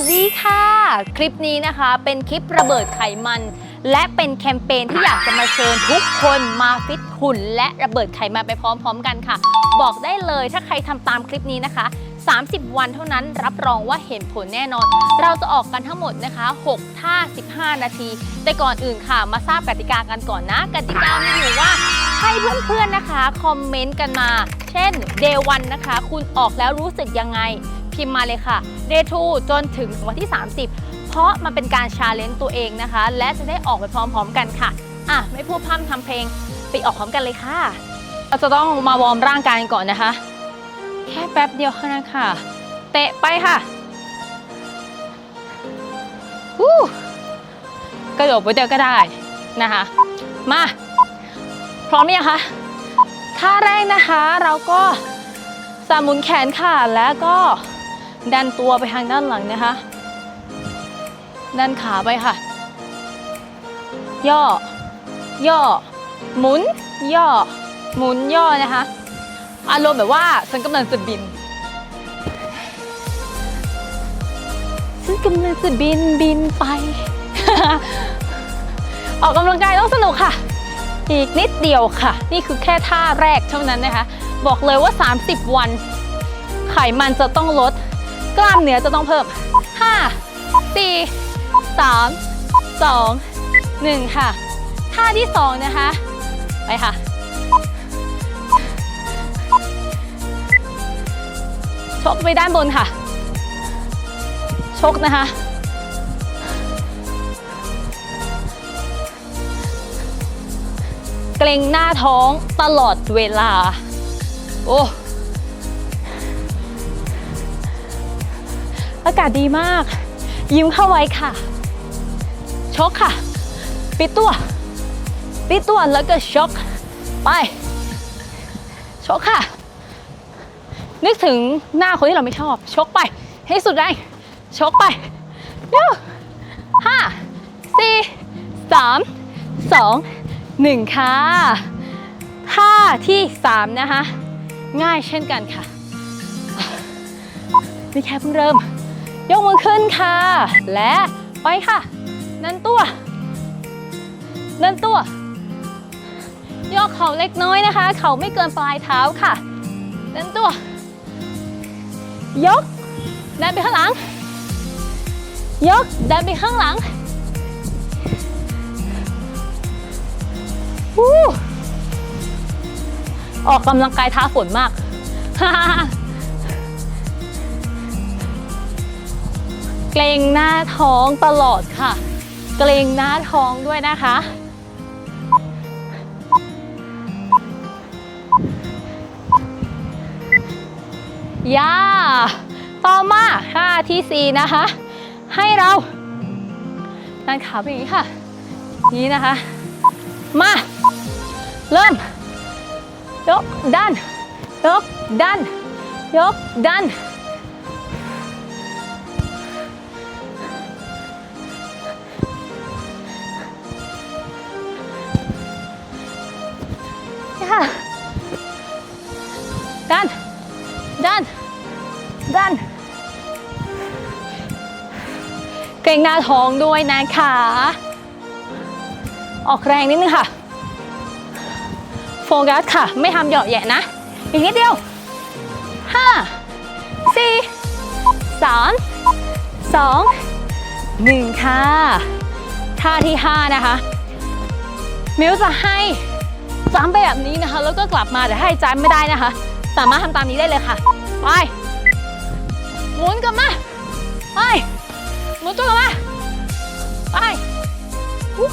สดีค่ะ คลิปนี้นะคะเป็นคลิประเบิดไขมัน และเป็นแคมเปญที่อยากจะมาเชิญทุกคนมาฟิตหุ่น และระเบิดไขมันไปพร้อมๆกันค่ะ บอกได้เลยถ้าใครทำตามคลิปนี้นะคะ 30 วันเท่านั้นรับรองว่าเห็นผลแน่นอน เราจะออกกันทั้งหมดนะคะ 6 ท่า 15 นาที แต่ก่อนอื่นค่ะ มาทราบกติกากันก่อนนะ กติกามีอยู่ว่าให้เพื่อนๆนะคะคอมเมนต์กันมา เช่น Day 1นะคะ คุณออกแล้วรู้สึกยังไง พิมพ์มาเลยค่ะ Day 2 จนถึงวันที่ 30 เพราะมันเป็นการชาเลนจ์ตัวเองนะคะ และจะได้ออกไปพร้อมๆกันค่ะ อะ ไม่พูดพร่ำทำเพลง ไปออกพร้อมกันเลยค่ะ เราจะต้องมาวอร์มร่างกายกันก่อนนะคะ แค่แป๊บเดียวเท่านั้นค่ะ เตะไปค่ะวู้กระโดดไปเดียวก็ได้นะคะ มา พร้อมหรือยังคะท่าแรกนะคะเราก็สามุนแขนค่ะแล้วก็ ดันตัวไปทางด้านหลังนะคะ ดันขาไปค่ะ ย่อ ย่อ หมุน ย่อ หมุนย่อนะคะ อารมณ์แบบว่าฉันกำลังจะบิน ฉันกำลังจะบินบินไป ออกกำลังกายต้องสนุกค่ะ อีกนิดเดียวค่ะ นี่คือแค่ท่าแรกเท่านั้นนะคะ บอกเลยว่า 30 วัน ไขมันจะต้องลด กล้ามเนื้อจะต้องเพิ่ม 5 4 3 2 1 ค่ะ ท่าที่ 2 นะคะ ไปค่ะ ชกไปด้านบนค่ะ ชกนะคะ เกรงหน้าท้องตลอดเวลา โอ้ อากาศดีมาก ยิ้มเข้าไว้ค่ะ ชกค่ะ ปิดตัว ปิดตัวแล้วก็ชก ไป ชกค่ะ นึกถึงหน้าคนที่เราไม่ชอบ ชกไป ให้สุดแรงชกไปเร็วห้าสี่สามสองหนึ่งค่ะท่าที่สามนะคะ ง่ายเช่นกันค่ะนี่แค่เพิ่งเริ่ม ยกมือขึ้นค่ะ และไปค่ะ นั่นตัว นั่นตัว ยกเข่าเล็กน้อยนะคะ เข่าไม่เกินปลายเท้าค่ะ นั่นตัว ยกดันไปข้างหลัง ยกดันไปข้างหลังวู้ออกกำลังกายท้าฝนมาก เกรงหน้าท้องตลอดค่ะ เกรงหน้าท้องด้วยนะคะ ย่า ต่อมาท่าที่4นะคะ ให้เราดันขาไปอย่างนี้ค่ะ นี้นะคะ มา เริ่ม ยกดัน ยกดัน ยกดัน เกรงหน้าท้องด้วยนะคะ ออกแรงนิดนึงค่ะ โฟกัสค่ะ ไม่ทำเหยาะแยะนะ อีกนิดเดียว5 4 3 2 1ค่ะ ท่าที่5นะคะ มิวจะให้จำไปแบบนี้นะคะ แล้วก็กลับมาแต่ให้จำไม่ได้นะคะ สามารถทำตามนี้ได้เลยค่ะ ไป หมุนกลับมา ไป หมุนตัวมาไปวู้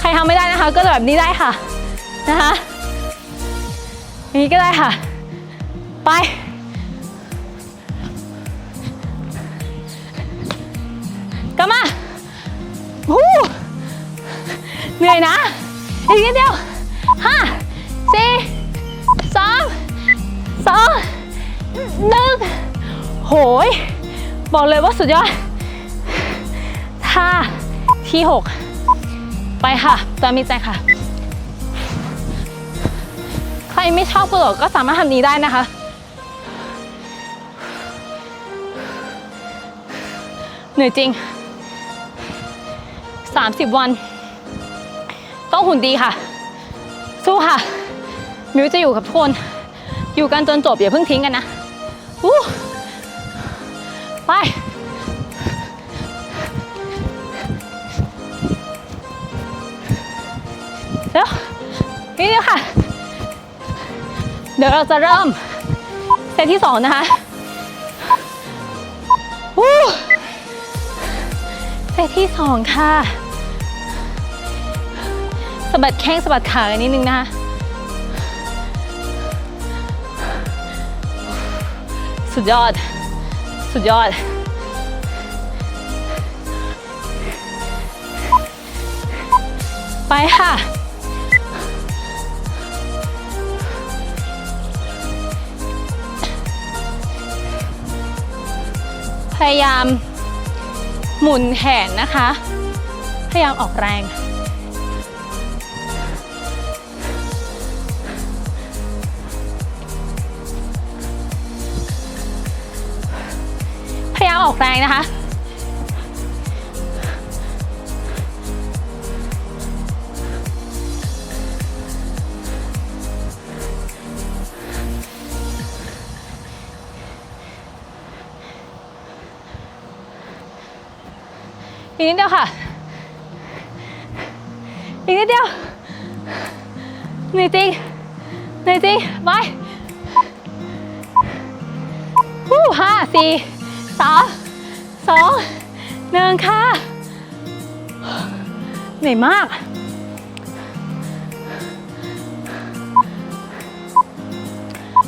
ใครทำไม่ได้นะคะ ก็แบบนี้ได้ค่ะ นะคะนี้ก็ได้ค่ะ ไป อยนะ อีกนิดเดียวห้าสี่สามสองหนึ่งโหย บอกเลยว่าสุดยอดท่าที่ 6 ไปค่ะตามมีใจค่ะ ใครไม่ชอบกระโดดก็สามารถทำนี้ได้นะคะ เหนื่อยจริง 30 วัน ต้องหุ่นดีค่ะ สู้ค่ะ มิวจะอยู่กับทุกคน อยู่กันจนจบอย่าเพิ่งทิ้งกันนะอู้ไปเดี๋ยวนี่ค่ะ เดี๋ยวเราจะเริ่มเซตที่สองนะคะวู้เซตที่สองค่ะะบัดแข้งสะบัดขากันนิดนึงนะคะสุดยอด สุดยอด ไปค่ะ พยายามหมุนแขนนะคะ พยายามออกแรง ออกแรงนะคะ อีกนิดเดียวค่ะ อีกนิดเดียวเหนื่อยจริงเหนื่อยจริงไปฮู้ห้าสี่สาม สองหนึ่งค่ะ เหนื่อยมาก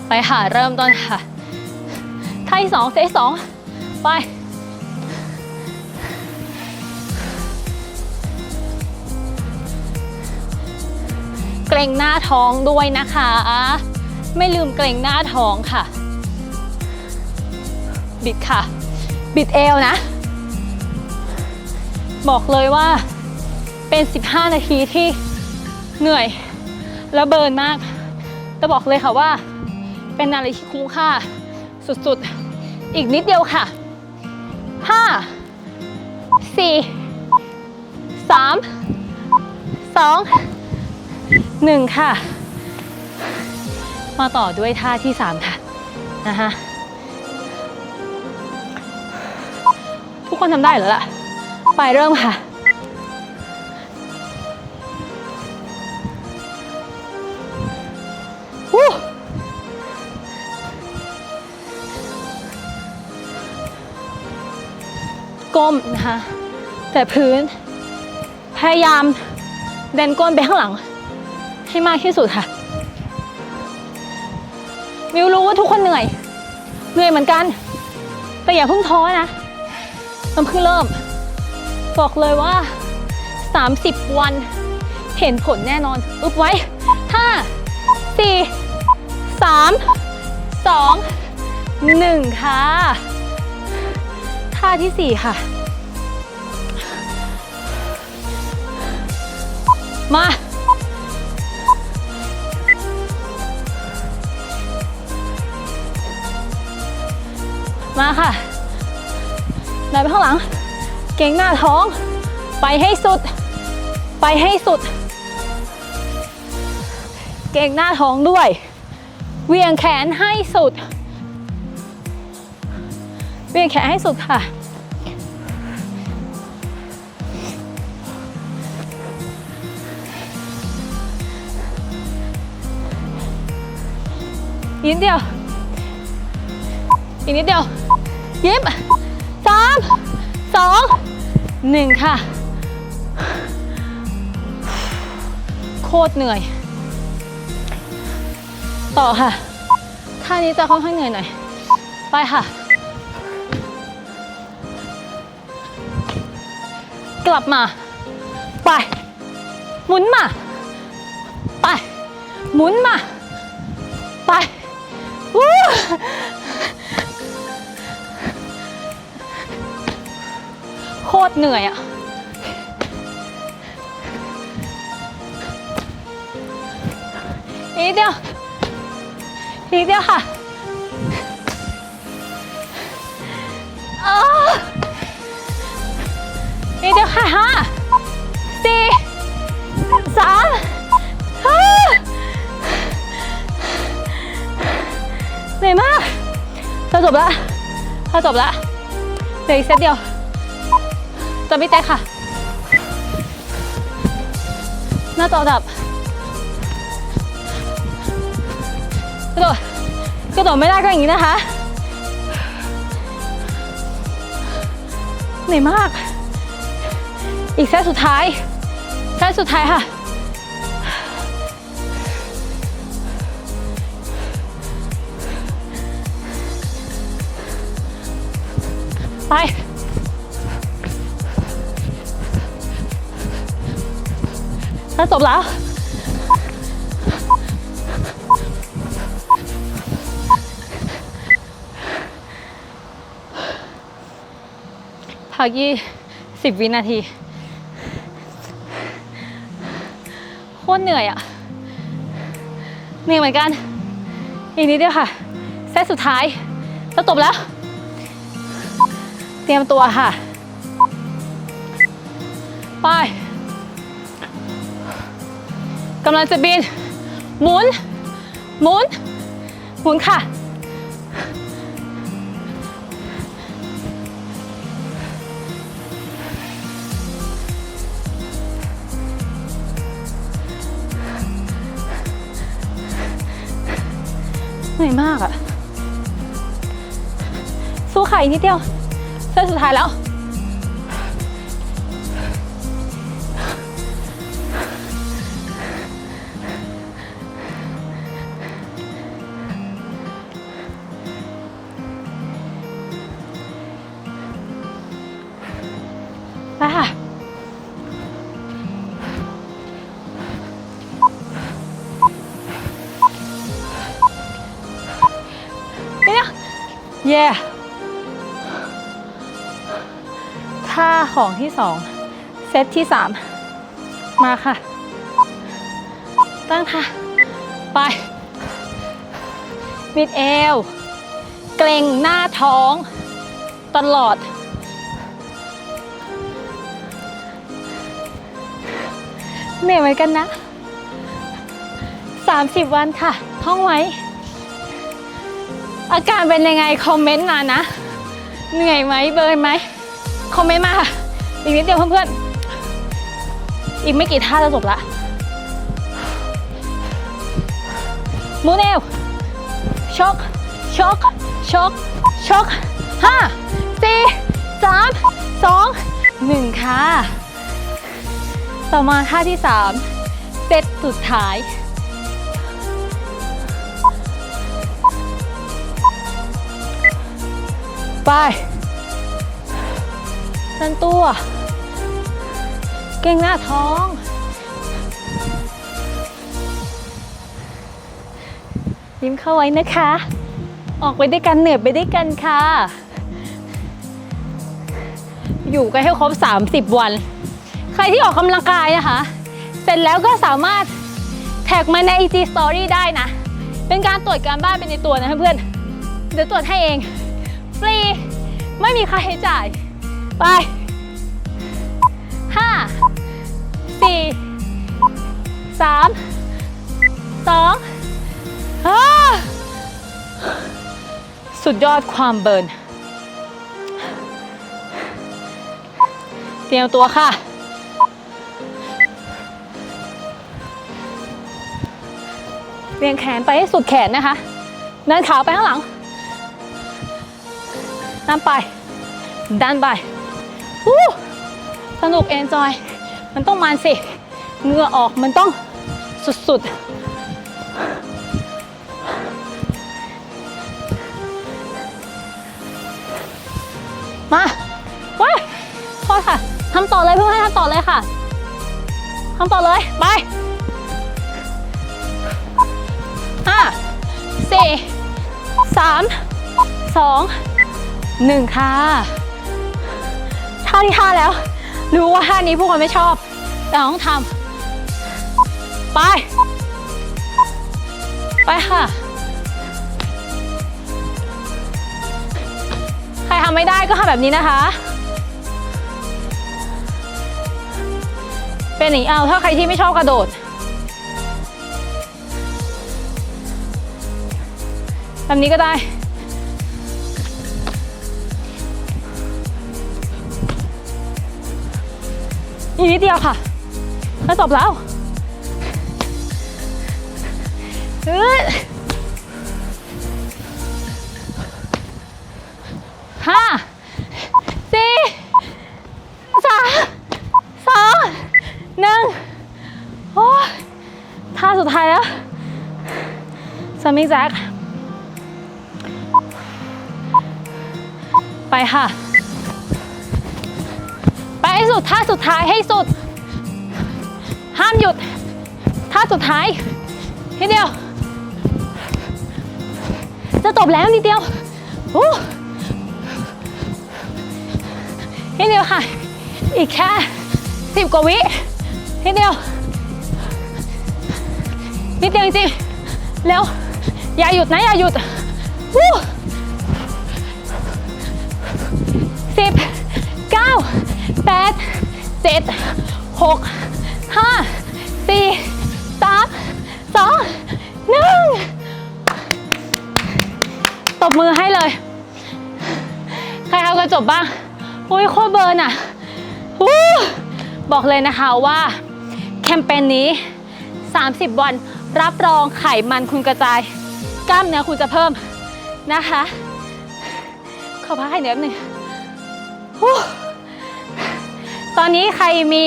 ไปค่ะ เริ่มต้นค่ะท่าที่สองเซตสองไปเกรงหน้าท้องด้วยนะคะ ไม่ลืมเกรงหน้าท้องค่ะ บิดค่ะ บิดเอวนะ บอกเลยว่าเป็น 15 นาทีที่เหนื่อยและเบิร์นมาก แต่บอกเลยค่ะว่า เป็นอะไรที่คุ้มค่าสุดๆ อีกนิดเดียวค่ะ 5 4 3 2หนึ่งค่ะ มาต่อด้วยท่าที่สามค่ะ นะคะ คนทำได้เหรอล่ะ ไปเริ่มค่ะ วู้ก้มนะคะแต่พื้น พยายามเดนก้นไปข้างหลัง ให้มากที่สุดค่ะ มิวรู้ว่าทุกคนเหนื่อย เหนื่อยเหมือนกัน แต่อย่าเพิ่งท้อนะ มันเพิ่งเริ่ม บอกเลยว่า 30 วันเห็นผลแน่นอน อึบไว้ 5 4 3 2 1 ค่ะ ท่าทีสี่4 ค่ะ มา เก่งหน้าท้อง ไปให้สุด ไปให้สุด เก่งหน้าท้องด้วย เวียงแขนให้สุด เวียงแขนให้สุดค่ะ อีกนิดเดียว อีกนิดเดียว ยิ้มสามสอง หนึ่งค่ะ โคตรเหนื่อย ต่อค่ะท่านี้จะค่อนข้างเหนื่อยหน่อย ไปค่ะ กลับมา ไป หมุนมา ไป หมุนมา ไปวู้ โคตรเหนื่อยอะอีกเดียว อีกเดียวค่ะอีกเดียวค่ะห้าสี่สามเหนื่อยมากเราจบละราจบละเหลืออีกเซตเดียว จะไม่แตกค่ะ หน้าจอดับกระโดดกระโดดไม่ได้ก็อย่างนี้นะคะเหนื่อยมาก อีกเซตสุดท้ายเซตสุดท้ายค่ะไป ถ้าจบแล้ว พักยี่สิบวินาที โคตรเหนื่อยอะเหนื่อยเหมือนกัน อีกนิดเดียวค่ะเซตสุดท้ายจะจบแล้ว เตรียมตัวค่ะ ไป กำลังจะบิน หมุน หมุน หมุนค่ะ เหนื่อยมากอะสู้ค่ะอีกนิดเดียว เส้นสุดท้ายแล้ว เย่ท่าของที่สองเซตที่สามมาค่ะ ตั้งค่ะไปมิดเอว เกรงหน้าท้อง ตลอด เหนื่อยเหมือนกันนะ 30 วันค่ะ ท่องไว้ อาการเป็นยังไงคอมเมนต์มานะ เหนื่อยไหมเบิร์นไหมคอมเมนต์มาค่ะ อีกนิดเดียวเพื่อนๆ อีกไม่กี่ท่าจะจบละมูเนลช็อกช็อกช็อกช็อกห้าสี่สามสองหนึ่งค่ะ ต่อมาท่าที่สามเซตสุดท้าย ไปดันตัว เก่งหน้าท้อง ยิ้มเข้าไว้นะคะ ออกไปด้วยกันเหนื่อยไปด้วยกันค่ะ อยู่กันให้ครบ 30 วัน ใครที่ออกกำลังกายนะคะ เสร็จแล้วก็สามารถแท็กมาใน IG Story ได้นะ เป็นการตรวจการบ้านเป็นในตัวนะเพื่อนเดี๋ยวตรวจให้เอง ฟรี ไม่มีค่าใช้จ่าย ไปห้าสี่สามสองสุดยอดความเบิร์น เตรียมตัวค่ะเรียงแขนไปให้สุดแขนนะคะ เดินขาไปข้างหลัง ดันไปดันไปวู้สนุกเอนจอย มันต้องมันสิเงื่อออกมันต้องสุดๆ มาว้ายโทษค่ะทำต่อเลยเพื่อนให้ทำต่อเลยค่ะทำต่อเลย ไปห้าสี่สามสอง หนึ่งค่ะท่าที่ห้าแล้ว รู้ว่าท่านี้พวกคนไม่ชอบ แต่ต้องทำไป ไปค่ะ ใครทำไม่ได้ก็ทำแบบนี้นะคะ เป็นอย่างนี้เอาถ้าใครที่ไม่ชอบกระโดดแบบนี้ก็ได้ อีกนิดเดียวค่ะแล้วจบแล้วเฮ้ยห้าสี่สามสองหนึ่งโอ้ท่าสุดท้ายแล้วสมิงแจ็คไปค่ะ สุดท่าสุดท้ายให้สุด ห้ามหยุด ท่าสุดท้ายนิดเดียว จะจบแล้วนิดเดียวโอ้นิดเดียวค่ะ อีกแค่สิบกว่าวินิดเดียว นิดเดียวจริงๆเร็ว อย่าหยุดนะ อย่าหยุดวู้ เจ็ดหกห้าสี่สามสองหนึ่งตบมือให้เลย ใครเอากันจบบ้างอุ้ยโคตรเบิร์นอะวู้บอกเลยนะคะว่าแคมเปญนี้ 30 วันรับรองไขมันคุณกระจาย กล้ามเนื้อคุณจะเพิ่มนะคะ ขอพักให้เหนื่อยหนึ่งฮู้ ตอนนี้ใครมี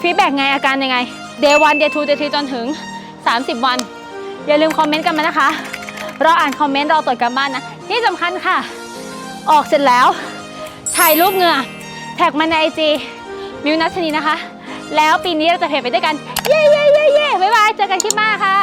ฟีดแบ็กไงอาการยังไง day 1 day 2 day 3จนถึง 30 วัน อย่าลืมคอมเมนต์กันมานะคะ เรออ่านคอมเมนต์เรอตรวจกันบ้านนะ ที่สำคัญค่ะ ออกเสร็จแล้ว ถ่ายรูปเหงื่อ แท็กมาในไอจีมิวนัชนีนะคะ แล้วปีนี้เราจะเพจไปด้วยกัน เย้เย้เย้เย้บ๊ายบาย เจอกันคลิปหน้าค่ะ